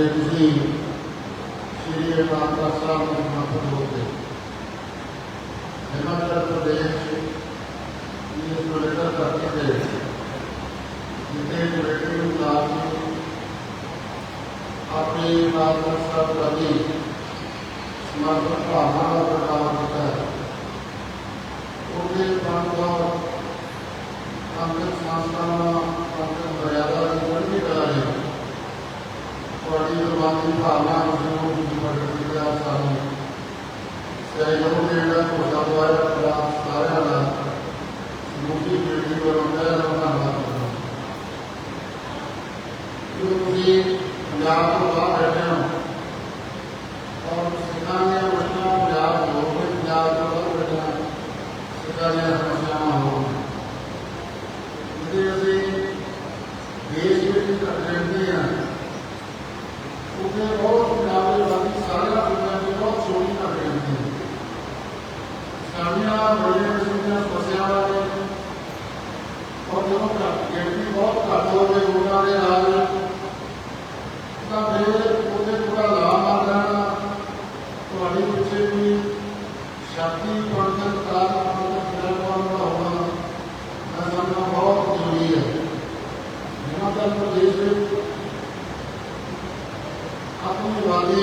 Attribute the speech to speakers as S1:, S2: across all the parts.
S1: کہ تھی شری رام دس صاحب منتقل ہوتے ہماچل پردیش منٹر کر کے جتنے اپنی رام دس صاحب پرتی سمرپن بھاوا کا پرگاوا کیا ہے۔ ان کے پرتھ اور پنچ سنسان پنچ مریادا ਤੁਹਾਡੀ ਜ਼ੁਬਾਨ ਦੀ ਭਾਵਨਾ ਨੂੰ ਪ੍ਰਗਟ ਕੀਤਾ ਸਾਨੂੰ ਸਹਿਯੋਗ ਦੇ ਜਿਹੜਾ ਤੁਹਾਡਾ ਦੁਆਰਾ ਪ੍ਰਾਪਤ ਸਾਰਿਆਂ ਦਾ ਮੁਖੀ ਬੇਟੀ ਵੱਲੋਂ ਤਹਿ ਧੰਨਵਾਦ ਕਰਦਾ ਤੁਸੀਂ ਪੰਜਾਬ ਤੋਂ ਬਾਹਰ ਬੈਠੇ ਹੋ ਔਰ ਸਿੱਖਾਂ ਦੀਆਂ ਮੁਸ਼ਕਲਾਂ ਪੰਜਾਬ ਹੋ ਕੇ ਪੰਜਾਬ ਤੋਂ ਬਾਹਰ ਬੈਠੇ ਹੋ ਸਿੱਖਾਂ ਦੀਆਂ ਸਮੱਸਿਆਵਾਂ ਹੋ ਜਿਹਦੇ ਅਸੀਂ ਦੇਸ਼ ਵਿੱਚ ਰਹਿੰਦੇ ਹਾਂ ਉਹਦੇ ਬਹੁਤ ਪੰਜਾਬ ਦੇ ਬਾਕੀ ਸਾਰਿਆਂ ਦੁਨੀਆ ਦੀ ਬਹੁਤ ਛੋਟੀ ਘਟ ਰਹਿੰਦੀ ਹੈ ਸਾਡੀਆਂ ਬੜੀਆਂ ਕਿਸਮਾਂ ਸਮੱਸਿਆਵਾਂ ਨੇ ਔਰ ਜਦੋਂ ਗਿਣਤੀ ਬਹੁਤ ਘੱਟ ਹੋ ਗਈ ਉਹਨਾਂ ਦੇ ਨਾਲ, ਤਾਂ ਫਿਰ ਉਹਦੇ ਪੂਰਾ ਲਾਭ ਆ ਜਾਣਾ। ਤੁਹਾਡੇ ਪਿੱਛੇ ਵੀ ਸ਼ਕਤੀ ਪੰਥਕ ਤਾਰ ਪੰਥਕ ਨਿਰਮਾਣ ਦਾ ਹੋਣਾ ਬਹੁਤ ਜ਼ਰੂਰੀ ਹੈ। ਹਿਮਾਚਲ ਪ੍ਰਦੇਸ਼ ਵਿੱਚ ਆਪਣੀ ਵਾਦੀ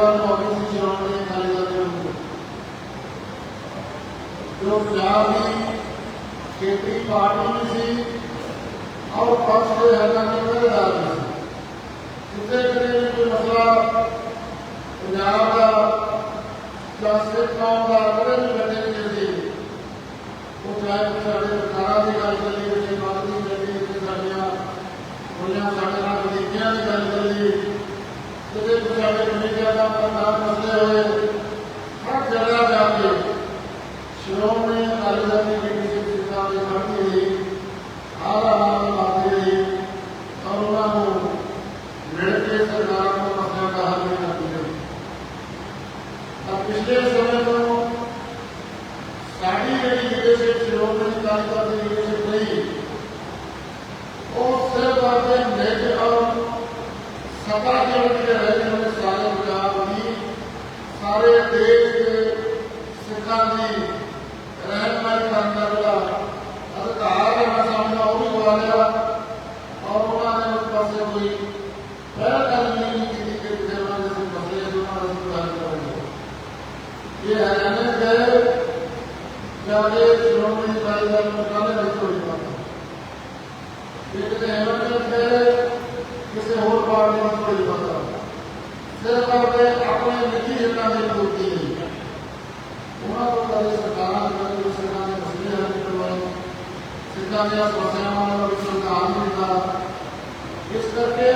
S1: ਸੇਵਾ ਨਿਭਾਉਣੀ ਸੀ ਸ਼੍ਰੋਮਣੀ ਅਕਾਲੀ ਦਲ ਦੇ ਨੂੰ ਜੋ ਪੰਜਾਬ ਦੀ ਖੇਤੀ ਪਾਰਟੀ ਵੀ ਸੀ ਔਰ ਪਕਸ਼ ਦੇ ਹੱਕਾਂ ਦੀ ਪਹਿਰੇਦਾਰ ਵੀ ਸੀ। ਜਿੱਥੇ ਕਿਤੇ ਵੀ ਕੋਈ ਮਸਲਾ ਪੰਜਾਬ ਦਾ ਜਾਂ ਸਿੱਖ ਕੌਮ ਦਾ ਕਦੇ ਵੀ ਗੱਡੇ ਨਹੀਂ ਸੀ ਉਹ ਚਾਹੇ ਉਹ ਸਾਡੇ ਸਰਕਾਰਾਂ ਦੀ ਗੱਲ ਕਰੀਏ ਵਿੱਚ ਮੰਗ ਦੀ ਕਰੀਏ ਤੇ ਸਾਡੀਆਂ ਹੋਈਆਂ ਸਾਡੇ ਨਾਲ ਵਧੀਕੀਆਂ ਦੀ ਗੱਲ ਕਰੀਏ ਕਿਤੇ ਵੀ ਸਾਡੇ ਕਮੇਟੀਆਂ ਸਾਰੇ ਪੰਜਾਬ ਦੀ ਸਾਰੇ ਦੇਸ਼ ਦੇ ਸਿੱਖਾਂ ਦੀ اپنے نجی ہلکا نہیں ہوتی ہے وہاں پر سرکار ਦਿੱਤਾ ਗਿਆ ਸੋਚਿਆਵਾਂ ਦਾ ਵੀ ਸਰਕਾਰ ਨੂੰ ਦਿੱਤਾ ਇਸ ਕਰਕੇ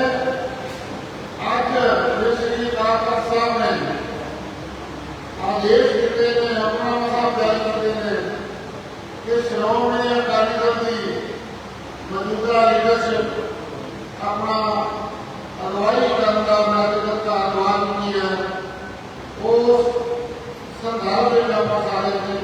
S1: ਅੱਜ ਇਹ ਸ੍ਰੀ ਕਾਕਰ ਸਾਹਿਬ ਨੇ ਆਦੇਸ਼ ਦਿੱਤੇ ਨੇ, ਆਪਣਾ ਮਸਾਬ ਜਾਰੀ ਕੀਤੇ ਨੇ ਕਿ ਸ਼੍ਰੋਮਣੀ ਅਕਾਲੀ ਦਲ ਦੀ ਮੌਜੂਦਾ ਲੀਡਰਸ਼ਿਪ ਆਪਣਾ ਅਗਵਾਈ ਕਰਨ ਦਾ ਨਾਗਰਿਕ ਦਾ ਅਗਵਾਨ ਕੀ ਹੈ। ਉਹ ਸੰਘਰਸ਼ ਦੇ ਆਪਾਂ ਸਾਰੇ ਨੇ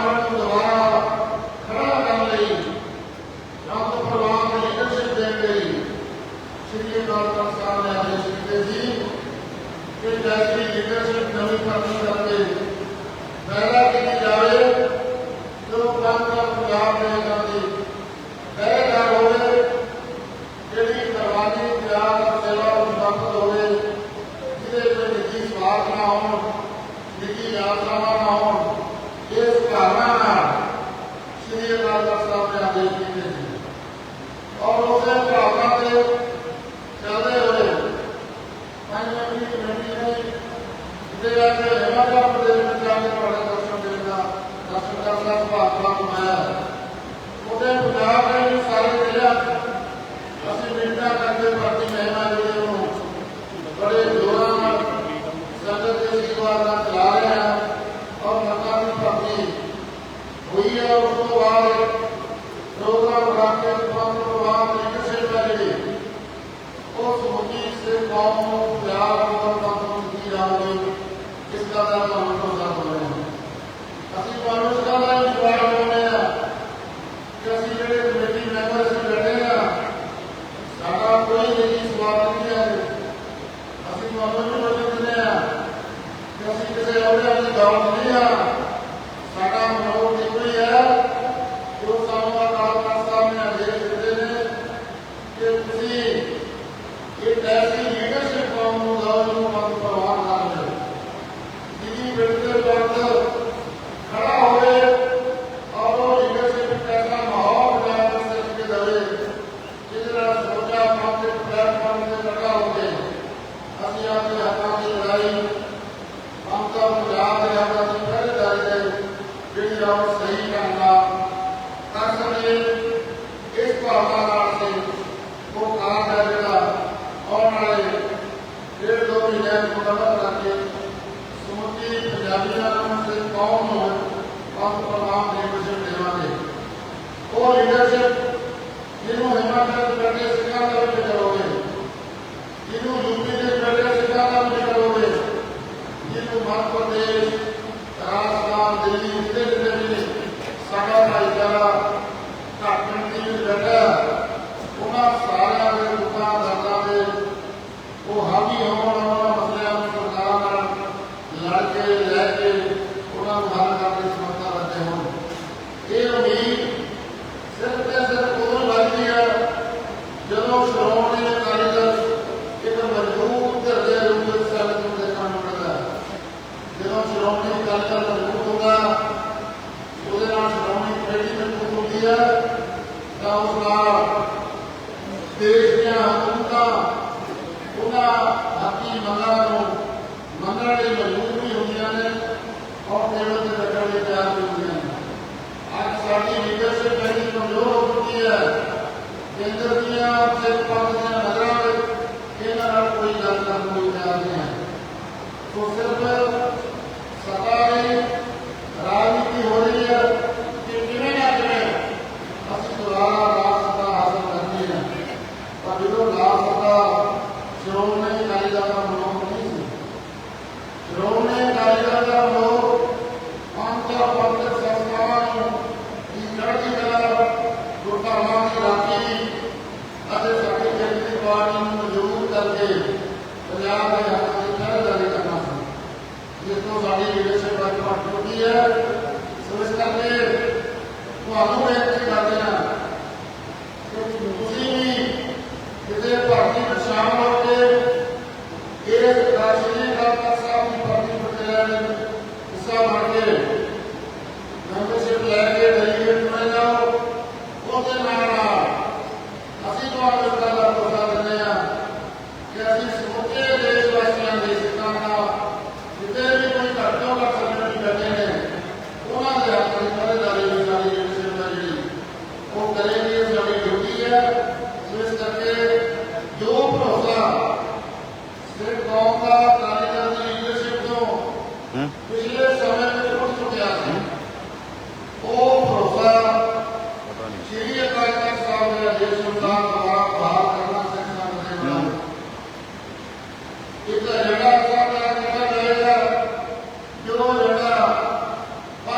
S1: ਤੇ ਅੱਜ ਹਿਮਾਚਲ ਪ੍ਰਦੇਸ਼ ਵਿੱਚ ਜਾ ਕੇ ਤੁਹਾਡੇ ਦਰਸ਼ਨ ਦੇਣ ਦਾ ਦਰਸ਼ਨ ਕਰਨ ਦਾ ਭਾਗ ਭਾਗ ਹੋਇਆ ਉਹਦੇ ਪੰਜਾਬ ਦੇ ਵੀ ਸਾਰੇ ਜ਼ਿਲ੍ਹਾ ਅਸੀਂ ਮਿੰਟਾਂ ਕਰਕੇ ਪ੍ਰਤੀ ਮਹਿਮਾ ਜਿਹੜੇ ਨੂੰ ਬੜੇ ਜੋਰਾਂ ਨਾਲ ਸੰਗਤ ਦੇ ਸੇਵਾ ਦਾ ਚਲਾ ਰਹੇ ਹਾਂ ਔਰ ਮਤਾਂ ਦੀ ਭਰਤੀ ਹੋਈ ਹੈ ਉਸ ਤੋਂ ਬਾਅਦ اور لیڈرشپ جنہوں ہمت کرنے سکھا کر کے ਸ਼੍ਰੋਮਣੀ ਅਕਾਲੀ ਦਲ ਦਾ ਲੋਕ ਅੰਤਰ ਪੰਥਕ ਸੰਸਥਾਵਾਂ ਨੂੰ ਦੀ ਚੜ੍ਹਦੀ ਕਲਾ ਗੁਰਧਾਮਾਂ ਦੀ ਰਾਖੀ। ਅਤੇ ਸਾਡੀ ਜਨਤੀ ਪਾਰਟੀ ਨੂੰ ਮਜ਼ਬੂਤ ਕਰਕੇ ਪੰਜਾਬ ਦੇ ਹੱਕ ਦੀ ਚੜ੍ਹ ਜਾਰੀ ਕਰਨਾ ਸੀ। ਜਿਸ ਤੋਂ ਸਾਡੀ ਲੀਡਰਸ਼ਿਪ ਅੱਜ ਘਟ ਚੁੱਕੀ ਹੈ। ਸੋ ਇਸ ਕਰਕੇ ਤੁਹਾਨੂੰ ਇੱਕ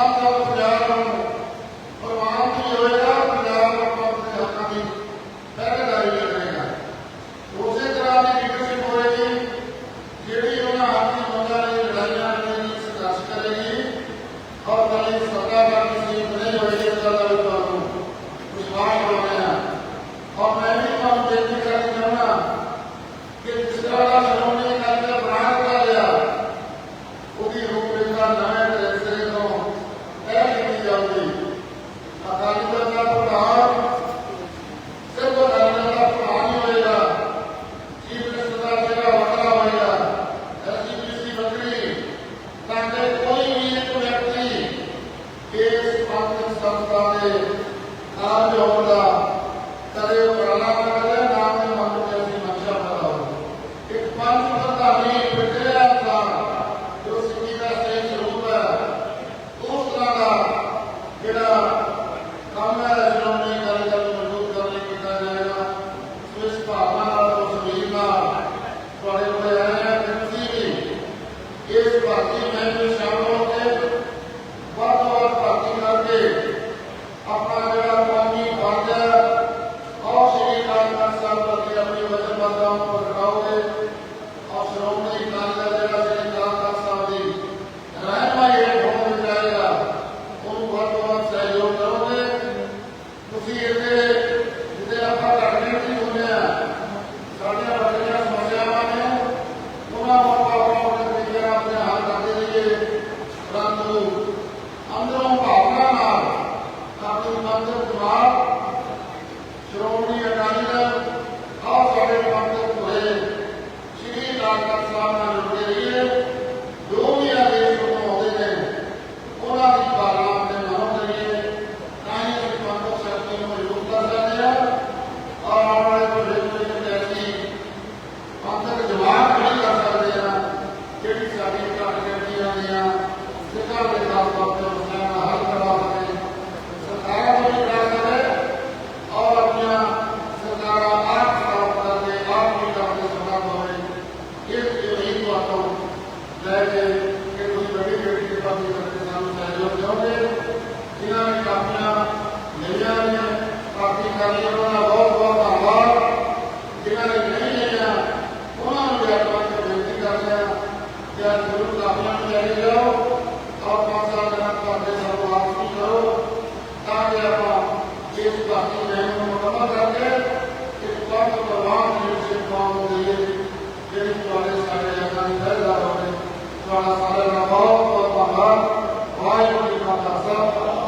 S1: Thank you. అందరం ఒక అభిమానాలు నాకు ఈ మధ్య Amen.